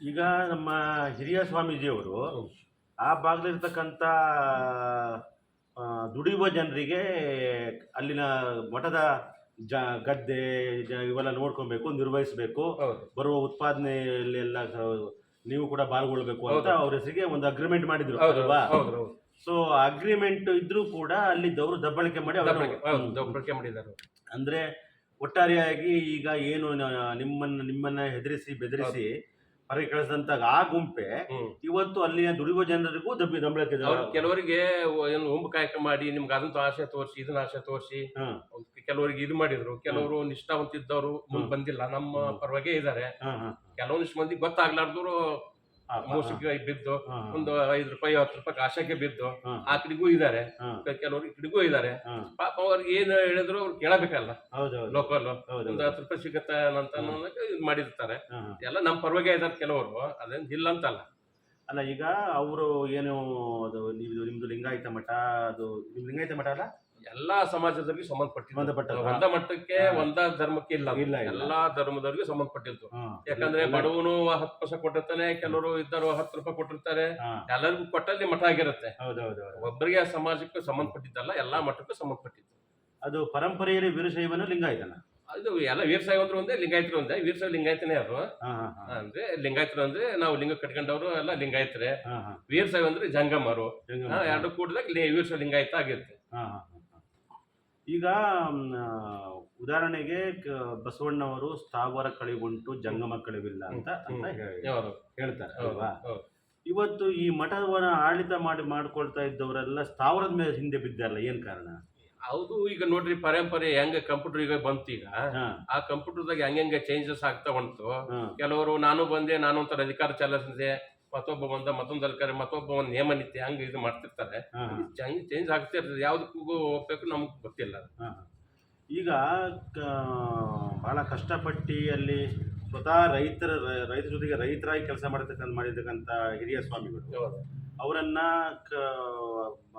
ಈಗ ನಮ್ಮ ಹಿರಿಯ ಸ್ವಾಮೀಜಿಯವರು ಆ ಭಾಗದಲ್ಲಿರ್ತಕ್ಕಂಥ ದುಡಿಯುವ ಜನರಿಗೆ ಅಲ್ಲಿನ ಮಠದ ಜ ಗದ್ದೆ ಜ- ಇವೆಲ್ಲ ನೋಡ್ಕೊಬೇಕು ನಿರ್ವಹಿಸಬೇಕು. ಬರುವ ಉತ್ಪಾದನೆಯಲ್ಲಿ ಎಲ್ಲ ಸ- ನೀವು ಕೂಡ ಪಾಲ್ಗೊಳ್ಬೇಕು ಅಂತ. ಅವ್ರ ಹೆಸರಿಗೆ ಒಂದು ಅಗ್ರಿಮೆಂಟ್ ಮಾಡಿದ್ರು ಅಲ್ವಾ? ಸೊ ಅಗ್ರಿಮೆಂಟ್ ಇದ್ರೂ ಕೂಡ ಅಲ್ಲಿ ದವರು ದಬ್ಬಳಿಕೆ ಮಾಡಿ ದಬ್ಬಳಿಕೆ- ಮಾಡಿದ್ದಾರೆ. ಅಂದ್ರೆ ಒಟ್ಟಾರೆಯಾಗಿ ಈಗ ಏನು ನಿಮ್ಮನ್ನ ನಿಮ್ಮನ್ನ ಹೆದರಿಸಿ ಬೆದರಿಸಿ ಹೊರಗೆ ಕಳಿಸಿದಂತ ಆ ಗುಂಪೆ ಹ್ಮ್. ಇವತ್ತು ಅಲ್ಲಿ ದುಡಿಯುವ ಜನರಿಗೂ ದಬ್ಬಿ ದಬ್ಬಳಕೆ ಅವ್ರು ಕೆಲವರಿಗೆ ಏನು ಉಂಬು ಕಾಯಕ ಮಾಡಿ ನಿಮ್ಗೆ ಅದಂತ ಆಸೆ ತೋರಿಸಿ ಇದನ್ನ ಆಸೆ ತೋರಿಸಿ ಹ್ಮ್. ಕೆಲವರಿಗೆ ಇದು ಮಾಡಿದ್ರು. ಕೆಲವರು ನಿಷ್ಠಾವಂತಿದ್ದವರು ಮುಂದೆ ಬಂದಿಲ್ಲ ನಮ್ಮ ಪರವಾಗಿ ಇದ್ದಾರೆ. ಕೆಲವೊಂದಿಷ್ಟು ಮಂದಿ ಗೊತ್ತಾಗ್ಲಾರ್ದವ್ರು ಮೋಸಕ್ಕೆ ಬಿದ್ದು ಒಂದು ಐದು ರೂಪಾಯಿ ಹತ್ತು ರೂಪಾಯಿ ಕಾಶಕ್ಕೆ ಬಿದ್ದು ಆ. ಕಡೆಗೂ ಇದ್ದಾರೆ. ಕೆಲವರು ಈ ಕಡೆಗೂ ಇದ್ದಾರೆ. ಪಾಪ ಅವ್ರಿಗೆ ಏನ್ ಹೇಳಿದ್ರು ಅವ್ರು ಕೇಳಬೇಕಲ್ಲ. ಲೋಕಲ್ ಒಂದು ಹತ್ತು ರೂಪಾಯಿ ಸಿಗತ್ತೆ ಅಂತ ಇದು ಮಾಡಿರ್ತಾರೆ. ಎಲ್ಲ ನಮ್ಮ ಪರವಾಗಿ ಇದ್ದಾರೆ ಕೆಲವರು. ಅದೇನ್ ಇಲ್ಲ ಅಂತಲ್ಲ. ಅಲ್ಲ ಈಗ ಅವರು ಏನು ಅದು ನೀವು ನಿಮ್ದು ಲಿಂಗಾಯತ ಮಠ ಅದು ನಿಮ್ ಲಿಂಗಾಯತ ಮಠ ಅಲ್ಲ? ಎಲ್ಲಾ ಸಮಾಜದವ್ರಿಗೆ ಸಂಬಂಧಪಟ್ಟದ್ದು. ಒಂದ ಮಟ್ಟಕ್ಕೆ. ಒಂದ ಧರ್ಮಕ್ಕೆ ಇಲ್ಲ ಅದು. ಇಲ್ಲ, ಇಲ್ಲ. ಎಲ್ಲಾ ಧರ್ಮದವ್ರಿಗೆ ಸಂಬಂಧಪಟ್ಟಿದ್ದು ಹಾ. ಯಾಕಂದ್ರೆ ಬಡವನು ಹತ್ತು ಪೈಸೆ ಕೊಟ್ಟಿರ್ತಾನೆ ಕೆಲವರು ಇದ್ದರು ಹತ್ತು ರೂಪಾಯಿ ಕೊಟ್ಟಿರ್ತಾರೆ ಹಾ, ಎಲ್ಲರಿಗೂ ಕೊಟ್ಟಲ್ಲಿ ಮಠ ಆಗಿರುತ್ತೆ ಹೌದೌದು ಹೌದು. ಒಬ್ಬರಿಗೆ ಸಮಾಜಕ್ಕೆ ಸಂಬಂಧಪಟ್ಟಿದ್ದಲ್ಲ ಎಲ್ಲಾ ಮಠಕ್ಕೂ ಸಂಬಂಧಪಟ್ಟಿತ್ತು ಅದು ಪರಂಪರೆಯಲ್ಲಿ ವೀರಶೈವನ ಲಿಂಗಾಯತನ ಅದು ಎಲ್ಲ ವೀರಸಾಯಿ ಅಂದ್ರೆ ಒಂದೇ ಲಿಂಗಾಯತರು ಒಂದೇ ವೀರಶೈವ ಲಿಂಗಾಯತನೇ ಅವರು ಹಾ, ಹಾ, ಹಾ. ಅಂದ್ರೆ ಲಿಂಗಾಯತರು ಅಂದ್ರೆ ನಾವು ಲಿಂಗ ಕಟ್ಕೊಂಡವರು ಎಲ್ಲ ಲಿಂಗಾಯತರೆ ಹಾ, ಅಂದ್ರೆ ಜಂಗಮರು ಎರಡು ಕೂಡಿದಾಗ ವೀರಸಾಯಿ ಲಿಂಗಾಯತ ಆಗಿರುತ್ತೆ ಹಾ, ಹಾ, ಹಾ, ಹಾ. ಈಗ ಉದಾಹರಣೆಗೆ ಬಸವಣ್ಣವರು ಸ್ಥಾವರ ಕಳಿಗುಂಟು ಜಂಗಮ ಕಳಿವಿಲ್ಲ ಅಂತ ಅಂತ. ಹೇಳ್ತಾರೆ ಅಲ್ವಾ? ಇವತ್ತು ಈ ಮಠವನ್ನ ಆಡಳಿತ ಮಾಡಿ ಮಾಡ್ಕೊಳ್ತಾ ಇದ್ದವರೆಲ್ಲ ಸ್ಥಾವರದ ಮೇಲೆ ಹಿಂದೆ ಬಿದ್ದಾರಲ್ಲ ಏನ್ ಕಾರಣ? ಹೌದು ಈಗ ನೋಡ್ರಿ ಪರಂಪರೆ ಹೆಂಗ ಕಂಪ್ಯೂಟರ್ ಈಗ ಬಂತು ಈಗ. ಆ ಕಂಪ್ಯೂಟರ್ದಾಗ ಹೆಂಗೆ ಚೇಂಜಸ್ ಆಗ್ತಾ ಉಂಟು. ಕೆಲವರು ನಾನು ಬಂದೆ ನಾನು ಒಂಥರ ಅಧಿಕಾರ ಚಲಾಯಿಸಿದೆ ಮತ್ತೊಬ್ಬ ಬಂದ ಮತ್ತೊಂದು ಅಲ್ಕಾರ ಮತ್ತೊಬ್ಬ ಒಂದು ನೇಮ ನಿತ್ಯ ಹಂಗೆ ಇದು ಮಾಡ್ತಿರ್ತಾರೆ. ಚೇಂಜ್ ಚೇಂಜ್ ಆಗ್ತಾ ಇರ್ತದೆ. ಯಾವ್ದಕ್ಕೂ ಹೋಗ್ಬೇಕು ನಮ್ಗೆ ಗೊತ್ತಿಲ್ಲ. ಈಗ ಭಾಳ ಬಹಳ ಕಷ್ಟಪಟ್ಟು ಅಲ್ಲಿ ಸ್ವತಃ ರೈತರ ರೈತರ ಜೊತೆಗೆ ರೈತರಾಗಿ ಕೆಲಸ ಮಾಡತಕ್ಕಂಥ ಮಾಡಿರ್ತಕ್ಕಂಥ ಹಿರಿಯ ಸ್ವಾಮಿಗಳು. ಅವರನ್ನ ಕ-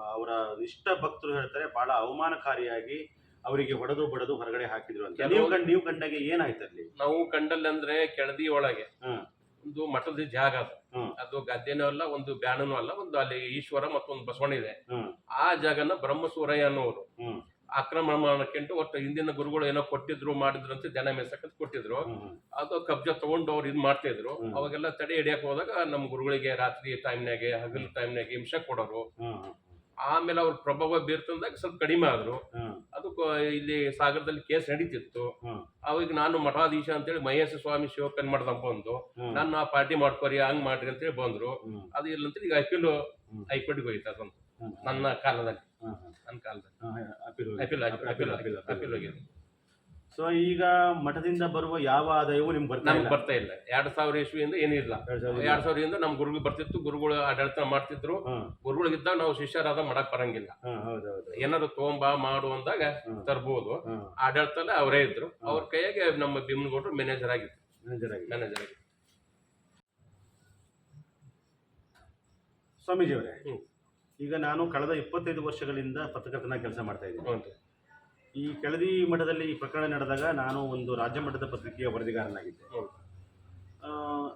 ಅವರ ಇಷ್ಟ ಭಕ್ತರು ಹೇಳ್ತಾರೆ ಬಹಳ ಅವಮಾನಕಾರಿಯಾಗಿ ಅವರಿಗೆ ಹೊಡೆದು ಬಡದು ಹೊರಗಡೆ ಹಾಕಿದ್ರು ಅಂತ. ನೀವು ಕಂಡ ನೀವು ಕಂಡಾಗ ಏನಾಯ್ತು ಅಲ್ಲಿ? ನಾವು ಕಂಡಲ್ಲಿ ಅಂದ್ರೆ ಕೆಳದಿ ಒಳಗೆ. ಒಂದು ಮಠದ ಜಾಗ ಅದು. ಅದು ಗದ್ದೆನೂ ಅಲ್ಲ ಒಂದು ಬ್ಯಾನೂ ಅಲ್ಲ ಒಂದು ಅಲ್ಲಿ ಈಶ್ವರ ಮತ್ತೊಂದು ಬಸವಣ್ಣ ಇದೆ. ಆ ಜಾಗನ ಬ್ರಹ್ಮಸೂರಯ್ಯ ಅನ್ನೋರು ಮಾಡಕ್ಕಿಂತ ಒಟ್ಟು ಹಿಂದಿನ ಗುರುಗಳು ಏನೋ ಕೊಟ್ಟಿದ್ರು ಮಾಡಿದ್ರು ಅಂತ ಜನ ಮೇಸಕ್ಕಂತ ಕೊಟ್ಟಿದ್ರು. ಅದು ಕಬ್ಜ ತಗೊಂಡು ಅವ್ರು ಇದು ಮಾಡ್ತಾ ಇದ್ರು ಅವಾಗೆಲ್ಲ ತಡೆ ಹಿಡಿಯಕ್ ಹೋದಾಗ ನಮ್ಮ ಗುರುಗಳಿಗೆ ರಾತ್ರಿ ಟೈಮ್ನಾಗೆ ಹಗಲು ಟೈಮ್ನಾಗೆ ಹಿಂಸೆ ಕೊಡೋರು. ಆಮೇಲೆ ಅವ್ರ ಪ್ರಭಾವ ಬೀರ್ತಂದಾಗ ಸ್ವಲ್ಪ ಕಡಿಮೆ ಆದ್ರು. ಅದು ಇಲ್ಲಿ ಸಾಗರದಲ್ಲಿ ಕೇಸ್ ನಡೀತಿತ್ತು. ಅವಾಗ ನಾನು ಮಠಾಧೀಶ ಅಂತೇಳಿ ಮಹೇಶ ಸ್ವಾಮಿ ಶಿವಕನ್ ಮಾಡ್ದ ಬಂದು ನನ್ನ ನಾನು ಆ ಪಾರ್ಟಿ ಮಾಡ್ಕೊರಿ ಹಂಗ್ ಮಾಡ್ರಿ ಅಂತೇಳಿ ಬಂದ್ರು. ಅದು ಇಲ್ಲ ಅಂತ ಈಗ ಅಪೀಲ್. ಹೈಕೋರ್ಟ್ಗೆ ಹೋಯ್ತು ಅದೊಂದು ನನ್ನ ಕಾಲದಲ್ಲಿ. ನನ್ನ ಕಾಲದಲ್ಲಿ. Appeal appeal, appeal, appeal. ಹೋಗಿದೆ. ಸೊ ಈಗ ಮಠದಿಂದ ಬರುವ ಯಾವ ಆದಾಯವೂ ನಿಮ್ಗೆ ಬರ್ತಾ ನಮ್ಗೆ ಇಲ್ಲ. ಬರ್ತಾ ಇಲ್ಲ. ಎರಡ್ ಸಾವಿರ ಇಸ್ವಿಯಿಂದ ಏನಿಲ್ಲ ಎರಡ್ ಸಾವಿರದ ಎರಡ್ ಸಾವಿರದಿಂದ ನಮ್ ಗುರುಗಳು ಬರ್ತಿತ್ತು ಗುರುಗಳು ಆಡಳಿತ ಮಾಡ್ತಿದ್ರು. ಗುರುಗಳು ಗುರುಗಳಿದ್ದಾಗ ನಾವು ಶಿಷ್ಯರಾದ ಮಾಡಕ್ ಬರಂಗಿಲ್ಲ. ಹ್ಮ್, ಹೌದು ಹೌದು ಏನಾದ್ರು ತಗೊಂಬಾ ಮಾಡು ಅಂದಾಗ ಹ್ಮ್. ತರ್ಬೋದು. ಆಡಳಿತಲ್ಲ ಅವರೇ ಇದ್ರು. ಅವ್ರ ಕೈಯಾಗೆ ನಮ್ಮ ಭೀಮನಗೌಡರು ಮ್ಯಾನೇಜರ್ ಆಗಿತ್ತು manager ಆಗಿ. ಮ್ಯಾನೇಜರ್ ಆಗಿ ಸ್ವಾಮೀಜಿಯವರೇ ಹ್ಮ್. ಈಗ ನಾನು ಕಳೆದ ಇಪ್ಪತ್ತೈದು ವರ್ಷಗಳಿಂದ ಪತ್ರಕರ್ತನ ಕೆಲಸ ಮಾಡ್ತಾ ಇದ್ದೀನಿ. ಈ ಕೆಳದಿ ಮಠದಲ್ಲಿ ಈ ಪ್ರಕರಣ ನಡೆದಾಗ ನಾನು ಒಂದು ರಾಜ್ಯ ಮಟ್ಟದ ಪತ್ರಿಕೆಯ ವರದಿಗಾರನಾಗಿದ್ದೆ.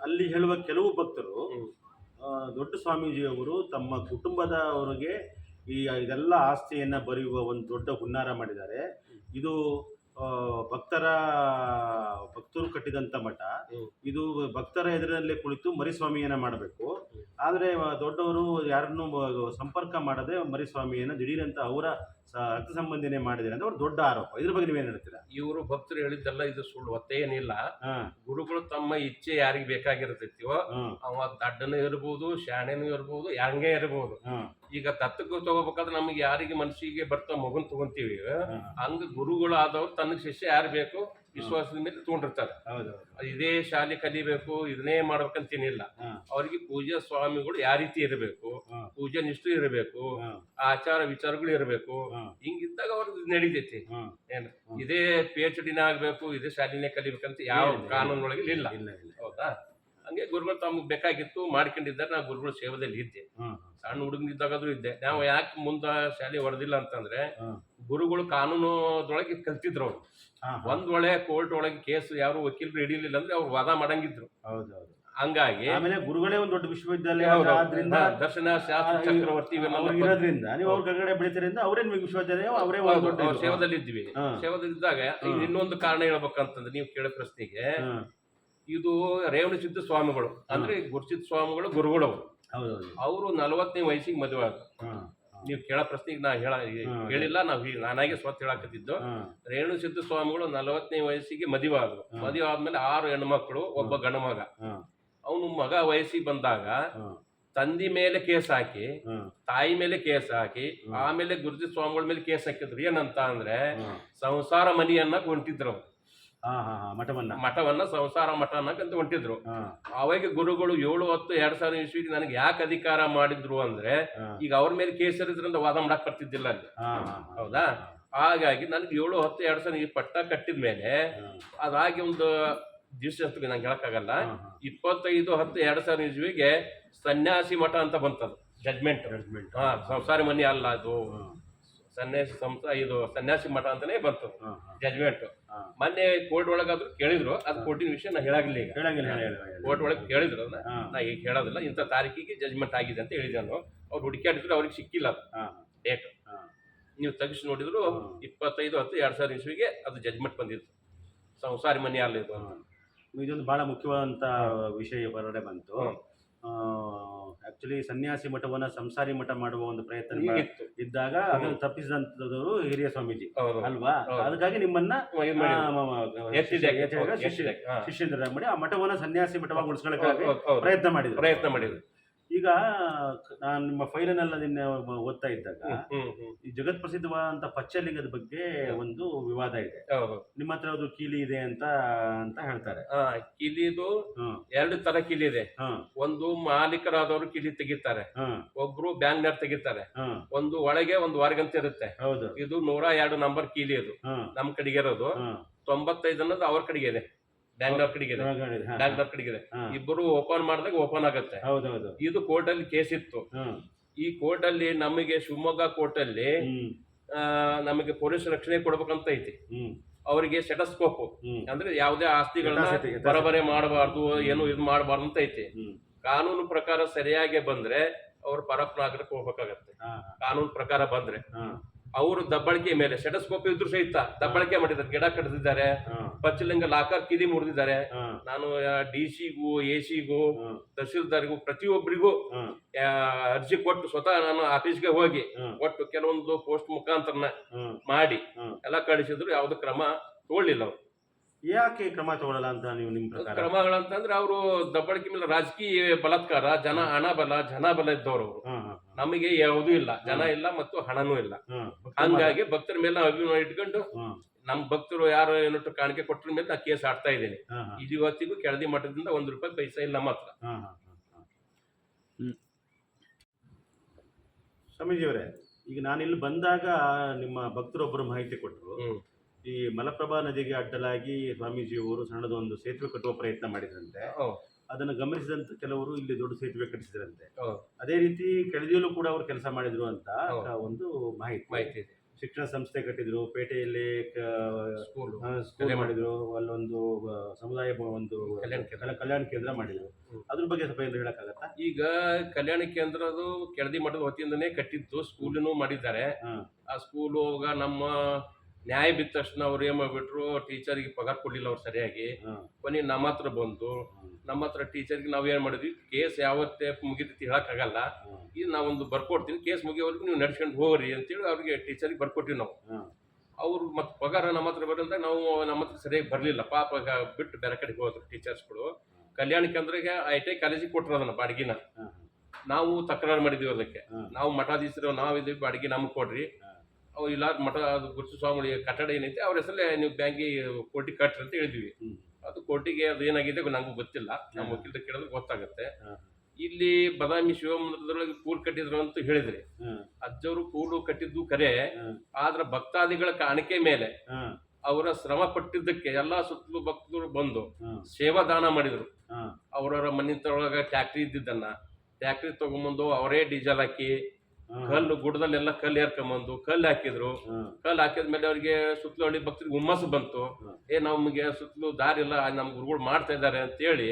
ಅಲ್ಲಿ ಹೇಳುವ ಕೆಲವು ಭಕ್ತರು ದೊಡ್ಡ ಸ್ವಾಮೀಜಿ ಸ್ವಾಮೀಜಿಯವರು ತಮ್ಮ ಕುಟುಂಬದವರಿಗೆ ಈ ಇದೆಲ್ಲ ಆಸ್ತಿಯನ್ನು ಬರೆಯುವ ಒಂದು ದೊಡ್ಡ ಹುನ್ನಾರ ಮಾಡಿದ್ದಾರೆ. ಇದು ಭಕ್ತರ ಭಕ್ತರು ಕಟ್ಟಿದಂತ ಮಠ. ಇದು ಭಕ್ತರ ಎದುರಿನಲ್ಲೇ ಕುಳಿತು ಮರಿಸ್ವಾಮಿಯನ್ನು ಮಾಡಬೇಕು. ಆದರೆ ದೊಡ್ಡವರು ಯಾರನ್ನು ಸಂಪರ್ಕ ಮಾಡದೆ ಮರಿಸ್ವಾಮಿಯನ್ನು ದಿಢೀರಂತ ಅವರ ರಕ್ತ ಸಂಬಂಧಿನೇ ಮಾಡಿದ್ದಾರೆ ಅಂತ ಅವ್ರು ದೊಡ್ಡ ಆರೋಪ. ಇದ್ರ ಬಗ್ಗೆ ನೀವೇನು ಹೇಳ್ತೀರಾ? ಇವರು ಭಕ್ತರು ಹೇಳಿದ್ದೆಲ್ಲ ಇದು ಸುಳ್ಳು ಒತ್ತೇನಿಲ್ಲ ಗುರುಗಳು ತಮ್ಮ ಇಚ್ಛೆ ಯಾರಿಗೆ ಬೇಕಾಗಿರ್ತೈತಿವೋ ಅವ ದಡ್ಡನೂ ಇರ್ಬೋದು ಶಾಣೆನೂ ಇರ್ಬೋದು ಹಂಗೆ ಇರ್ಬೋದು. ಈಗ ದತ್ತಕ್ಕೆ ತಗೋಬೇಕಾದ್ರೆ ನಮಗೆ ಯಾರಿಗೆ ಮನಸ್ಸಿಗೆ ಬರ್ತಾ ಮಗುನ್ ತಗೊಂತೀವಿ. ಹಂಗ ಗುರುಗಳು ಗುರುಗಳಾದವ್ರು ತನ್ನ ಶಿಷ್ಯ ಯಾರು ಬೇಕು? ವಿಶ್ವಾಸದ ಮೇಲೆ ತಗೊಂಡಿರ್ತಾರೆ ಇದೇ ಶಾಲೆ ಕಲಿಬೇಕು ಇದನ್ನೇ ಮಾಡ್ಬೇಕಂತೇನಿಲ್ಲ. ಏನಿಲ್ಲ ಅವ್ರಿಗೆ ಪೂಜಾ ಸ್ವಾಮಿಗಳು ಯಾವ ರೀತಿ ಇರಬೇಕು ಪೂಜಾ ನಿಷ್ಠೆ ಇರಬೇಕು ಆಚಾರ ವಿಚಾರಗಳು ಇರಬೇಕು. ಹಿಂಗಿದ್ದಾಗ ಅವ್ರದ್ದು ನಡೀತೈತಿ. ಏನ್. ಇದೇ ಪಿ ಎಚ್ ಡಿನ ಆಗ್ಬೇಕು ಇದೇ ಶಾಲೆನೇ ಕಲಿಬೇಕಂತ ಯಾವ. ಕಾನೂನೊಳಗೆ ಇಲ್ಲ. ಹೌದಾ? ಹಂಗೆ ಗುರುಗಳು ತಮ್ಗೆ ಬೇಕಾಗಿತ್ತು ಮಾಡ್ಕೊಂಡಿದ್ದಾರೆ ನಾ ಗುರುಗಳ ಸೇವದಲ್ಲಿ ಇದ್ದೆ. ಸಣ್ಣ ಹುಡುಗನಿದ್ದಾಗಾದ್ರೂ ಇದ್ದೆ. ನಾವು ಯಾಕೆ ಮುಂದ ಶಾಲೆ ಹೊಡೆದಿಲ್ಲ ಅಂತಂದ್ರೆ. ಗುರುಗಳು ಕಾನೂನದೊಳಗೆ ಕಲ್ತಿದ್ರು ಅವ್ರು. ಒಂದ್ ಒಳ್ಳೆ ಕೋರ್ಟ್ ಒಳಗೆ ಕೇಸ್ ಯಾರು ವಕೀಲರು ಹಿಡಿಲಿಲ್ಲ ಅಂದ್ರೆ ಅವ್ರು ವಾದ ಮಾಡಂಗಿದ್ರು ಹೌದೌದು ಹಂಗಾಗಿ ಆಮೇಲೆ ಗುರುಗಳೇ ಒಂದು ದೊಡ್ಡ ವಿಶ್ವವಿದ್ಯಾಲಯ. ಆದ್ರಿಂದ ದರ್ಶನ ಶಾಸ್ತ್ರ ಚಕ್ರವರ್ತಿ ಇರೋದ್ರಿಂದ ನೀವು ಅವ್ರ ಕೆಳಗಡೆ ಬೆಳಿತೀರಿಂದ ಅವರೇ ನಿಮಗೆ ವಿಶ್ವವಿದ್ಯಾಲಯ ಅವರೇ ಒಂದು ದೊಡ್ಡ ಸೇವದಲ್ಲಿ ಇದ್ವಿ. ಸೇವದಲ್ಲಿ ಇದ್ದಾಗ. ಇನ್ನೊಂದು ಕಾರಣ ಹೇಳ್ಬೇಕಂತಂದ್ರೆ ನೀವು ಕೇಳೋ ಪ್ರಶ್ನೆಗೆ. ಇದು ರೇವಣಸಿದ್ಧ ಸ್ವಾಮಿಗಳು ಅಂದ್ರೆ ಗುರುಸಿದ್ಧ ಸ್ವಾಮಿಗಳು ಗುರುಗಳು ಅವರು ನಲವತ್ತನೇ ವಯಸ್ಸಿಗೆ ಮದುವೆ ಆದ್ರು. ನೀವು ಕೇಳೋ ಪ್ರಶ್ನೆಗೆ ನಾ ಹೇಳ. ಹೇಳಿಲ್ಲ ನಾವು ನಾನಾಗೆ ಸ್ವತ್ ಹೇಳಾಕತ್ತಿದ್ದು. ರೇಣು ಸಿದ್ಧ ಸ್ವಾಮಿಗಳು ನಲವತ್ತನೇ ವಯಸ್ಸಿಗೆ ಮದುವೆ ಆದ್ರು. ಮದುವೆ ಆದ್ಮೇಲೆ ಆರು ಹೆಣ್ಮಕ್ಳು ಒಬ್ಬ ಗಂಡ ಮಗ. ಅವನು ಮಗ ವಯಸ್ಸಿಗೆ ಬಂದಾಗ ತಂದಿ ಮೇಲೆ ಕೇಸ್ ಹಾಕಿ ತಾಯಿ ಮೇಲೆ ಕೇಸ್ ಹಾಕಿ ಆಮೇಲೆ ಗುರುಜಿ ಸ್ವಾಮಿಗಳ ಮೇಲೆ ಕೇಸ್ ಹಾಕಿದ್ರು ಏನಂತ ಅಂದ್ರೆ ಸಂಸಾರ ಮನಿಯನ್ನ ಹೊಂಟಿದ್ರು. ಮಠವನ್ನ. ಮಠವನ್ನ ಸಂಸಾರ ಮಠ ಅನ್ನಕಂತ ಹೊಂಟಿದ್ರು. ಅವಾಗ ಗುರುಗಳು ಏಳು ಹತ್ತು ಎರಡ್ ಸಾವಿರ ಇಸ್ವಿಗೆ ನನಗೆ ಯಾಕೆ ಅಧಿಕಾರ ಮಾಡಿದ್ರು ಅಂದ್ರೆ ಈಗ ಅವ್ರ ಮೇಲೆ ಕೇಸರಿದ್ರಿಂದ ವಾದ ಮಾಡಕ್ ಬರ್ತಿದ್ದಿಲ್ಲ ಅಲ್ಲಿ. ಹೌದಾ? ಹಾಗಾಗಿ ನನಗೆ ಏಳು ಹತ್ತು ಎರಡ್ ಸಾವಿರ ಈ ಪಟ್ಟ ಕಟ್ಟಿದ ಮೇಲೆ ಅದಾಗಿ ಒಂದು ದಿವಸ ಅಷ್ಟು ನಂಗೆ ಹೇಳಕ್ಕಾಗಲ್ಲ. ಇಪ್ಪತ್ತೈದು ಹತ್ತು ಎರಡ್ ಸಾವಿರ ಇಸ್ವಿಗೆ ಸನ್ಯಾಸಿ ಮಠ ಅಂತ ಬಂತದು ಜಜ್ಮೆಂಟ್ ಜಜ್ಮೆಂಟ್ ಹಾ ಸಂಸಾರಿ ಮನಿ ಅಲ್ಲ ಅದು. ಸನ್ಯಾಸಿ ಸಂಸ ಇದು ಸನ್ಯಾಸಿ ಮಠ ಅಂತಾನೆ ಬಂತು ಜಜ್ಮೆಂಟ್. ಮೊನ್ನೆ ಕೋರ್ಟ್ ಒಳಗಾದ್ರು ಕೇಳಿದ್ರು ಅದು ಕೋರ್ಟಿನ ವಿಷಯ ನಾ ಹೇಳಾಗಿಲ್ಲ ಈಗ. ಕೋರ್ಟ್ ಒಳಗೆ ಕೇಳಿದ್ರು ಅದನ್ನ. ನಾ ಈಗ ಹೇಳೋದಿಲ್ಲ ಇಂಥ ತಾರೀಕಿಗೆ ಜಜ್ಮೆಂಟ್ ಆಗಿದೆ ಅಂತ ಹೇಳಿದೆ ನಾನು ಅವ್ರು ಹುಡುಕಾಡಿದ್ರು ಅವ್ರಿಗೆ ಸಿಕ್ಕಿಲ್ಲ ಡೇಟ್. ನೀವು ತೆಗಿಸಿ ನೋಡಿದ್ರು. ಇಪ್ಪತ್ತೈದು ಹತ್ತು ಎರಡ್ ಸಾವಿರ ಇಸ್ವಿಗೆ ಅದು ಜಜ್ಮೆಂಟ್ ಬಂದಿತ್ತು ಸಂಸಾರಿ ಮನೆ ಅಲ್ಲ ಇದು. ಇದೊಂದು ಬಹಳ ಮುಖ್ಯವಾದಂತ ವಿಷಯ ಹೊರಗಡೆ ಬಂತು. ಆಕ್ಚುಲಿ ಸನ್ಯಾಸಿ ಮಠವನ್ನ ಸಂಸಾರಿ ಮಠ ಮಾಡುವ ಒಂದು ಪ್ರಯತ್ನ ಇದ್ದಾಗ ಅದನ್ನು ತಪ್ಪಿಸಿದಂತದವರು ಹಿರಿಯ ಸ್ವಾಮೀಜಿ. ಹೌದು. ಅಲ್ವಾ? ಹೌದು. ಅದಕ್ಕಾಗಿ ನಿಮ್ಮನ್ನ ಇದು ಆ, ಮಾಡಿದ್ರು. ಮ- ಮ- ಎತ್ತಿದೆ ಶಿಷ್ಯ- ಎತ್ತಿದಾಗ ಶಿಷ್ಯ ಎತ್ತಿದೆ. ಹಾ. ಶಿಷ್ಯಂದ್ರ ಮಾಡಿ ಆ ಮಠವನ್ನ ಸನ್ಯಾಸಿ ಮಠವಾಗಿ ಹೌದು, ಹೌದು, ಹೌದು. ಪ್ರಯತ್ನ ಮಾಡಿದ್ರು. ಪ್ರಯತ್ನ ಮಾಡಿದ್ರು. ಈಗ ನಾನು ನಿಮ್ಮ ಫೈಲನ್ನೆಲ್ಲ ನಿನ್ನೆ ಓದ್ತಾ ಇದ್ದಾಗ ಈ ಜಗತ್ ಪ್ರಸಿದ್ಧವಾದಂತ ಪಚ್ಚಲಿಂಗದ ಬಗ್ಗೆ ಒಂದು ವಿವಾದ ಇದೆ. ನಿಮ್ಮ ಹತ್ರ ಅದು ಕೀಲಿ ಇದೆ ಅಂತ ಅಂತ ಹೇಳ್ತಾರೆ. ಆ, ಕಿಲಿದು ಎರಡು ತರ ಕೀಲಿ ಇದೆ. ಒಂದು ಮಾಲೀಕರಾದವರು ಕಿಲಿ ತೆಗಿತಾರೆ. ಒಬ್ರು ಬ್ಯಾಂಕ್ನರ್ ತೆಗಿತಾರೆ. ಒಂದು ಒಳಗೆ ಒಂದು ಹೊರಗಂತ ಇರುತ್ತೆ. ಹೌದು. ಇದು ನೂರ ಎರಡು ನಂಬರ್ ಕೀಲಿ ಅದು. ನಮ್ಮ ನಮ್ ಕಡೆಗೆ ಇರೋದು ತೊಂಬತ್ತೈದು ಅನ್ನೋದು ಅವ್ರ ಕಡೆಗೆ ಇದೆ ಬ್ಯಾಂಗ್ಳೂರ್ ಕಡೆಗೆ ಇದೆ ಒಳಗಡೆ, ಹಾ, ಬ್ಯಾಂಗ್ಳೂರ್ ಕಡೆಗೆ ಇದೆ ಇಬ್ಬರು ಓಪನ್ ಮಾಡಿದಾಗ ಓಪನ್ ಆಗುತ್ತೆ. ಹೌದೌದು. ಇದು ಕೋರ್ಟ್ ಅಲ್ಲಿ ಕೇಸ್ ಇತ್ತು. ಈ ಕೋರ್ಟ್ ಅಲ್ಲಿ ನಮಗೆ ಶಿವಮೊಗ್ಗ ಕೋರ್ಟ್ ಅಲ್ಲಿ ನಮಗೆ ಪೊಲೀಸ್ ರಕ್ಷಣೆ ಕೊಡ್ಬೇಕಂತ ಐತಿ. ಅವರಿಗೆ ಸೆಟಸ್ಕೋಪ್ ಅಂದ್ರೆ ಯಾವುದೇ ಆಸ್ತಿಗಳನ್ನ. ಬರಬರೆ ಮಾಡಬಾರ್ದು ಏನು ಇದು ಮಾಡಬಾರ್ದು ಅಂತ ಐತಿ ಕಾನೂನು ಪ್ರಕಾರ ಸರಿಯಾಗಿ ಬಂದ್ರೆ ಅವ್ರು ಪರಪ್ನಾಗರಕ್ಕೆ ಹೋಗ್ಬೇಕಾಗತ್ತೆ. ಕಾನೂನು ಪ್ರಕಾರ ಬಂದ್ರೆ. ಅವರು ದಬ್ಬಳಿಕೆ ಮೇಲೆ ಸೆಟಸ್ಕೋಪ್ ಇದ್ರು ಸಹಿತ ದಬ್ಬಳಿಕೆ ಮಾಡಿದ್ದಾರೆ. ಗಿಡ ಕಟ್ಟಿದ್ದಾರೆ ಪಚ್ಚಲಿಂಗ ಲಾಕರ್ ಕಿದಿ ಮುರಿದಿದ್ದಾರೆ. ನಾನು ಡಿ ಸಿಗೂ ಎ ಸಿಗೂ ತಹಶೀಲ್ದಾರ್ಗೂ ಪ್ರತಿಯೊಬ್ಬರಿಗೂ ಅರ್ಜಿ ಕೊಟ್ಟು ಸ್ವತಃ ನಾನು ಆಫೀಸ್ಗೆ ಹೋಗಿ ಕೊಟ್ಟು ಕೆಲವೊಂದು ಪೋಸ್ಟ್ ಮುಖಾಂತರನ ಮಾಡಿ ಎಲ್ಲ ಕಳಿಸಿದ್ರು. ಯಾವ್ದು ಕ್ರಮ ತಗೊಳ್ಳಿಲ್ಲ ಅವ್ರು. ಯಾಕೆ ಕ್ರಮ ತಗೊಳ್ಳಲ್ಲ ಅಂತ ನೀವು ನಿಮ್ಮ ಪ್ರಕಾರ? ಕ್ರಮಗಳಂತಂದ್ರೆ ಅವರು ದಬ್ಬಳಿಕೆ ಮೇಲೆ ರಾಜಕೀಯ ಬಲಾತ್ಕಾರ ಜನ ಹಣ ಬಲ ಜನ ಬಲ ಇದ್ದವ್ರು ನಮಗೆ ಯಾವುದೂ ಇಲ್ಲ ಜನ ಇಲ್ಲ ಮತ್ತು ಹಣನೂ ಇಲ್ಲ. ಹಂಗಾಗಿ ಭಕ್ತರ ಮೇಲೆ ನಾವು ಅಭಿಮಾನ ಇಟ್ಕೊಂಡು ನಮ್ಮ ನಮ್ ಭಕ್ತರು ಯಾರು ಏನಿಟ್ಟು ಕಾಣಿಕೆ ಕೊಟ್ಟರ ಮೇಲೆ ನಾ ಕೇಸ್ ಆಡ್ತಾ ಇದ್ದೇನೆ. ಇದು ಇವತ್ತಿಗೂ ಕೆಳದಿ ಮಠದಿಂದ ಒಂದು ರೂಪಾಯಿ ಪೈಸಾ ಇಲ್ಲ ನಮ್ಮ ಹತ್ರ ಸ್ವಾಮೀಜಿಯವರೇ ಈಗ ನಾನು ಇಲ್ಲಿ ಬಂದಾಗ ನಿಮ್ಮ ಭಕ್ತರೊಬ್ಬರು ಮಾಹಿತಿ ಕೊಟ್ಟರು. ಈ ಮಲಪ್ರಭಾ ನದಿಗೆ ಅಡ್ಡಲಾಗಿ ಸ್ವಾಮೀಜಿಯವರು ಸಣ್ಣದೊಂದು ಸೇತುವೆ ಕಟ್ಟುವ ಪ್ರಯತ್ನ ಮಾಡಿದ್ರಂತೆ. ಅದನ್ನು ಗಮನಿಸಿದಂತ ಕೆಲವರು ಇಲ್ಲಿ ದೊಡ್ಡ ಸೇತುವೆ ಕಟ್ಟಿಸಿದ್ರಂತೆ. ಅದೇ ರೀತಿ ಕೆಳದಿಯಲ್ಲೂ ಕೂಡ ಅವರು ಕೆಲಸ ಮಾಡಿದ್ರು ಅಂತ. ಒಂದು ಮಾಹಿತಿ ಮಾಹಿತಿ ಇದೆ ಶಿಕ್ಷಣ ಸಂಸ್ಥೆ ಕಟ್ಟಿದ್ರು ಪೇಟೆಯಲ್ಲಿ ಸ್ಕೂಲ್ ಮಾಡಿದ್ರು ಅಲ್ಲೊಂದು ಸಮುದಾಯ ಒಂದು ಕಲ್ಯಾಣ ಕೇಂದ್ರ. ಕಲ್ಯಾಣ ಕೇಂದ್ರ ಮಾಡಿದ್ರು. ಅದ್ರ ಬಗ್ಗೆ ಸ್ವಲ್ಪ ಏನು ಹೇಳಕ್ಕಾಗತ್ತಾ ಈಗ ಕಲ್ಯಾಣ ಕೇಂದ್ರದು ಕೆಳದಿ ಮಠದ ವತಿಯಿಂದನೇ ಕಟ್ಟಿತ್ತು ಸ್ಕೂಲಿನೂ ಮಾಡಿದ್ದಾರೆ ಆ ಆ ಸ್ಕೂಲು ನಮ್ಮ ನ್ಯಾಯ ಬಿದ್ದ ತಕ್ಷಣ ಅವ್ರು ಏನ್ ಮಾಡ್ಬಿಟ್ರು ಟೀಚರ್ಗೆ ಪಗಾರ ಕೊಡ್ಲಿಲ್ಲ ಅವ್ರು ಸರಿಯಾಗಿ. ಕೊನೆ ನಮ್ಮ ಹತ್ರ ಬಂದು. ನಮ್ಮ ಹತ್ರ ಟೀಚರ್ಗೆ ನಾವು ಏನು ಮಾಡಿದ್ವಿ ಕೇಸ್ ಯಾವತ್ತೇ ಮುಗಿದಿತ್ತು ಹೇಳಕ್ಕಾಗಲ್ಲ. ಇದು ನಾವೊಂದು ಬರ್ಕೊಡ್ತೀನಿ ಕೇಸ್ ಮುಗಿಯೋವರೆಗೂ ನೀವು ನಡ್ಸ್ಕೊಂಡು ಹೋಗ್ರಿ ಅಂತೇಳಿ ಅವ್ರಿಗೆ ಟೀಚರ್ಗೆ ಬರ್ಕೊಟ್ಟಿವಿ ನಾವು. ಅವರು ಮತ್ತೆ ಪಗಾರ ನಮ್ಮ ಹತ್ರ ಬರೋಂತ ನಾವು ನಮ್ಮ ಹತ್ರ ಸರಿಯಾಗಿ ಬರಲಿಲ್ಲ. ಪಾಪ ಬಿಟ್ಟು ಬೇರೆ ಕಡೆಗೆ ಹೋದ್ರು ಟೀಚರ್ಸ್ಗಳು ಕಲ್ಯಾಣ ಕೇಂದ್ರಕ್ಕೆ ಐ ಟಿ ಐ ಕಾಲೇಜಿಗೆ ಕೊಟ್ಟರು ಅದನ್ನು ಬಾಡಿಗೆನ. ನಾವು ತಕರಾರು ಮಾಡಿದ್ವಿ ಅದಕ್ಕೆ. ನಾವು ಮಠಾಧೀಶರು ನಾವು ಇದ್ದೀವಿ ಬಾಡಿಗೆ ನಮ್ಗೆ ಕೊಡ್ರಿ. ಅವು ಇಲ್ಲ ಮಠ ಅದು ಗುರುತು ಸ್ವಾಮಿ ಕಟ್ಟಡ ಏನೈತೆ ಅವ್ರ ಹೆಸರಲ್ಲೇ ನೀವು ಬ್ಯಾಂಕಿಗೆ ಕೋಟಿ ಕಟ್ಟ್ರಿ ಅಂತ ಹೇಳಿದ್ವಿ. ಅದು ಕೋಟಿಗೆ ಅದು ಏನಾಗಿದೆ ನಂಗೂ ಗೊತ್ತಿಲ್ಲ. ನಮ್ಮ ವಕೀಲರ ಕೇಳಿದ್ರೆ ಗೊತ್ತಾಗುತ್ತೆ. ಇಲ್ಲಿ ಬದಾಮಿ ಶಿವಮಂದಿರದೊಳಗೆ ಕೂಲ್ ಕಟ್ಟಿದ್ರು ಅಂತ ಹೇಳಿದ್ರಿ ಅಜ್ಜವರು ಕೂಡು ಕಟ್ಟಿದ್ದು ಕರೆ. ಆದ್ರ ಭಕ್ತಾದಿಗಳ ಕಾಣಿಕೆ ಮೇಲೆ ಅವರ ಶ್ರಮ ಪಟ್ಟಿದ್ದಕ್ಕೆ ಎಲ್ಲಾ ಸುತ್ತಲೂ ಭಕ್ತರು ಬಂದು. ಸೇವಾ ದಾನ ಮಾಡಿದ್ರು. ಅವರವರ ಒಳಗ ಟ್ಯಾಕ್ಟ್ರಿ ಇದ್ದಿದ್ದನ್ನ ಟ್ಯಾಕ್ಟ್ರಿ ತಗೊಂಬಂದು ಅವರೇ ಡೀಸೆಲ್ ಹಾಕಿ. ಕಲ್ಲು ಗುಡ್ಡದಲ್ಲೆಲ್ಲ ಕಲ್ಲು ಏರ್ಕೊಂಬಂದು ಕಲ್ಲು ಹಾಕಿದ್ರು. ಕಲ್ಲು ಕಲ್ಲು ಹಾಕಿದ್ಮೇಲೆ ಅವ್ರಿಗೆ ಸುತ್ತಲೂ ಹಳ್ಳಿ ಭಕ್ತರಿಗೆ ಹುಮ್ಮಸ್ಸು ಬಂತು. ಏ ನಮಗೆ ಸುತ್ತಲೂ ದಾರಿ ಇಲ್ಲ ನಮ್ ಗುರುಗಳು ಮಾಡ್ತಾ ಇದ್ದಾರೆ ಅಂತೇಳಿ